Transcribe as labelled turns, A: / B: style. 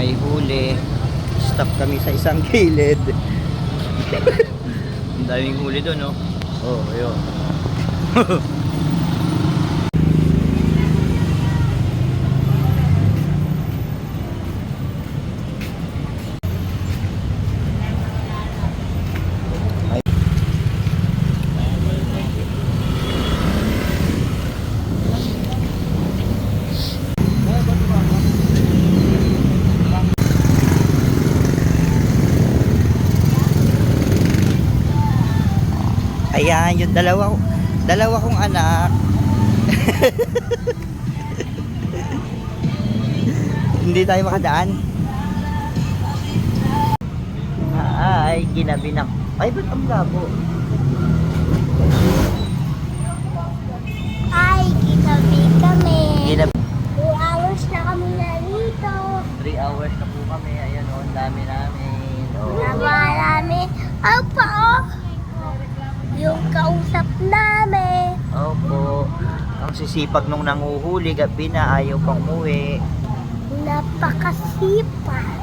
A: may huli. Stop kami sa isang gilid. Ang daming huli doon, no? Oh, yun. Ayan, yung dalawa, dalawa kong anak. Hindi tayo makadaan. Ay, ginabi na. Ay, ba't ang labo?
B: Ay, kitabi kami.
A: Ginabi.
B: Two hours na kami narito.
A: 3 hours na po kami. Ayan o, ang dami namin. Oh.
B: Na marami. Ano pa oh? Namin.
A: Opo. Ang sisipag nung nanguhuli, gabi na ayaw pang umuwi.
B: Napakasipag.